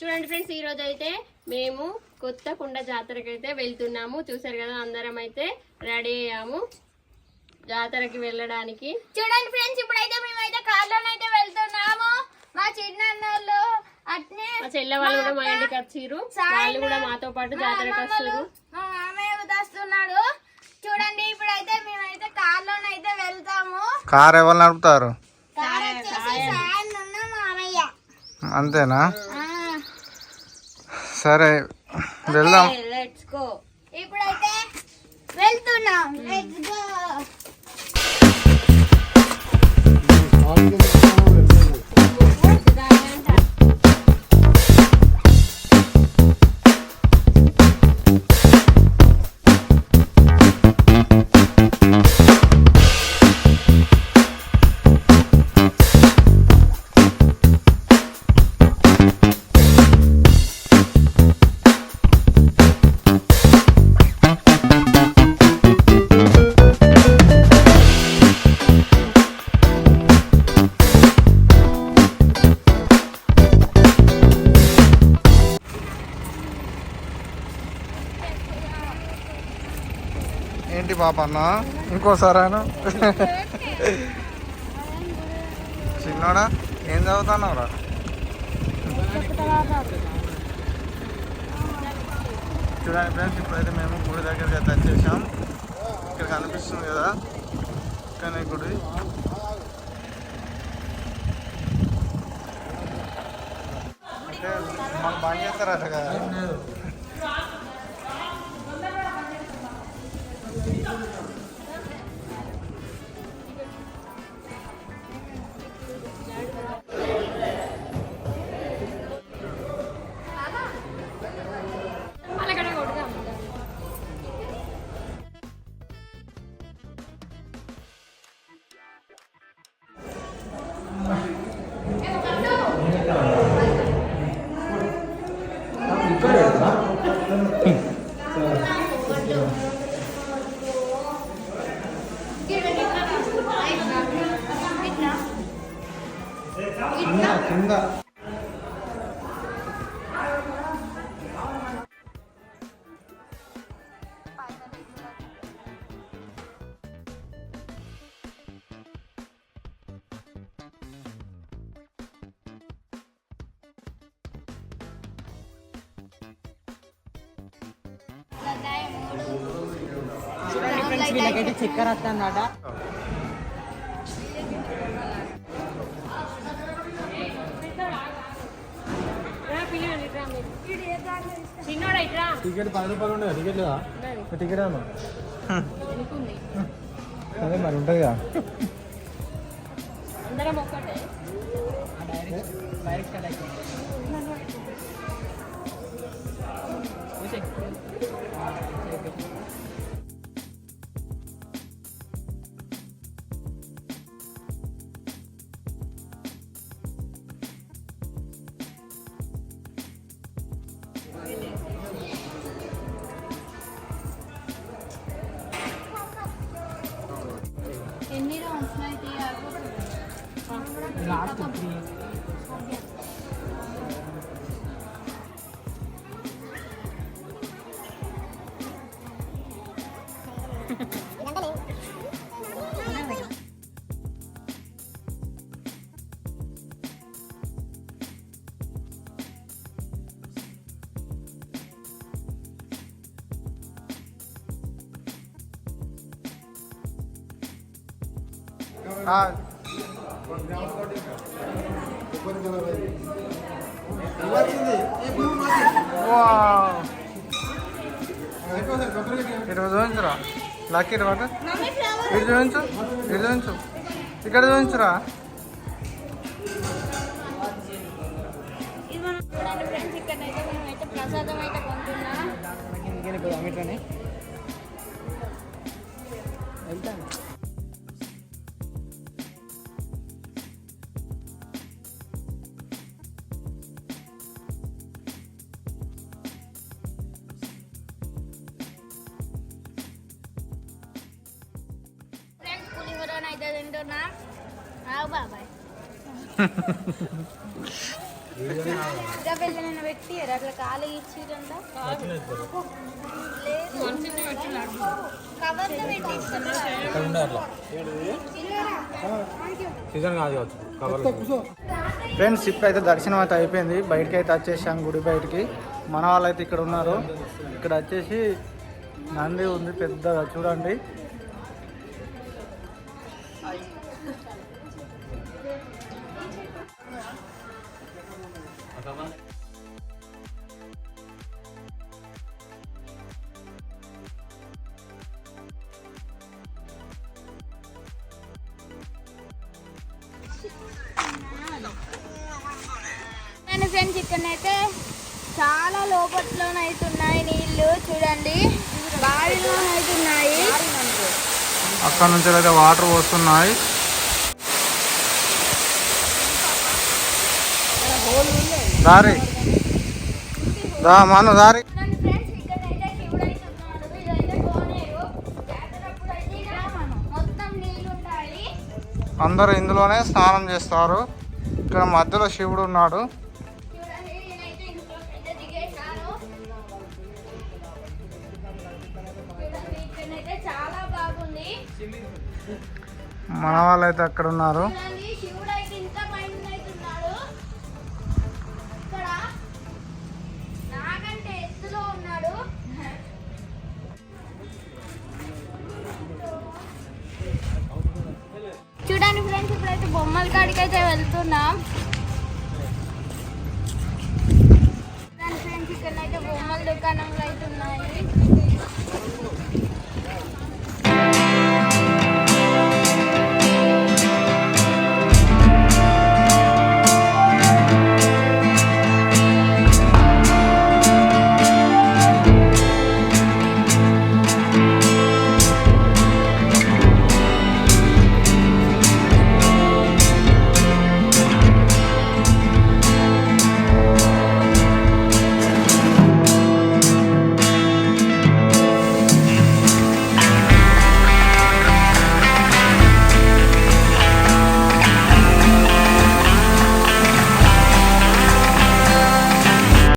చూడండి ఫ్రెండ్స్ ఈ రోజు అయితే మేము కొత్త కుండ జాతరకి అయితే వెళ్తున్నాము. చూసారు కదా అందరం అయితే రెడీ అయ్యాము జాతరకి వెళ్ళడానికి. చూడండి ఫ్రెండ్స్ ఇప్పుడైతే మేమైతే కార్లోనైతే వెళ్తున్నాము. మా చిన్నన్నోళ్ళు అట్నే మా చెల్లె వాళ్ళు కూడా మా ఇంటికి వచ్చిర్రు. వాళ్ళు కూడా మాతో పాటు జాతరకి వస్తారు. మా మామయ్య ఉదాస్తున్నాడు చూడండి ఇప్పుడైతే మేమైతే కార్లోనైతే వెళ్తాము. కార్ ఎవరు నడుపుతారు కార్ వచ్చేసి సాయన్ ఉన్న మామయ్య అంతేనా? సరే వెళ్దాం. ఇప్పుడైతే వెళ్తున్నాం. పాప అన్న. ఇంకోసారి ఆయన చిన్నోడా ఏం చదువుతున్నావురా? చూడండి ఫ్రెండ్స్ ఇప్పుడైతే మేము గుడి దగ్గరికి అయితే వచ్చేసాం. ఇక్కడ కనిపిస్తుంది కదా? కానీ గుడి. అంటే మాకు బాగా చేస్తారట కదా? కింద వీళ్ళకైతే చక్కెర వస్తుందట ടിക്കറ്റ് പതിനെട്ട് പതിനൊണ്ട് ടിക്കറ്റ് ടിക്കറ്റ് ആണോ അതെ മരുണ്ടയാ ഡയറക്റ്റ് lá ఇటు చూపించురా. లక్కీ ఇటు పట్టు. ఇటు చూపించు ఇటు చూపించు. ఇక్కడ చూపించురా. చూడండి అయితే తింటున్నా? బాబాయ్. ఇంకా పెట్టి అట్లా కాలు సీజన్ కాదు ఫ్రెండ్స్ ఇప్పుడైతే దర్శనం అయితే అయిపోయింది. బయటకి అయితే వచ్చేసాం గుడి బయటికి. మన వాళ్ళు అయితే ఇక్కడ ఉన్నారు. ఇక్కడ వచ్చేసి నంది ఉంది పెద్దగా చూడండి. ఫ్రెండ్స్ ఇక్కడనైతే చాలా లోపట్లోనైతున్నాయి నీళ్ళు. చూడండి. బావిలోనైతున్నాయి అక్కడ నుంచి అయితే వాటర్ వస్తున్నాయి దారి. దా మన దారి. అందరూ ఇందులోనే స్నానం చేస్తారు. ఇక్కడ మధ్యలో శివుడు ఉన్నాడు. ఇక్కడ నాకంటే అక్కడ ఉన్నారు చూడండి ఫ్రెండ్స్ ఇప్పుడైతే బొమ్మల కాడికి అయితే వెళ్తున్నాం.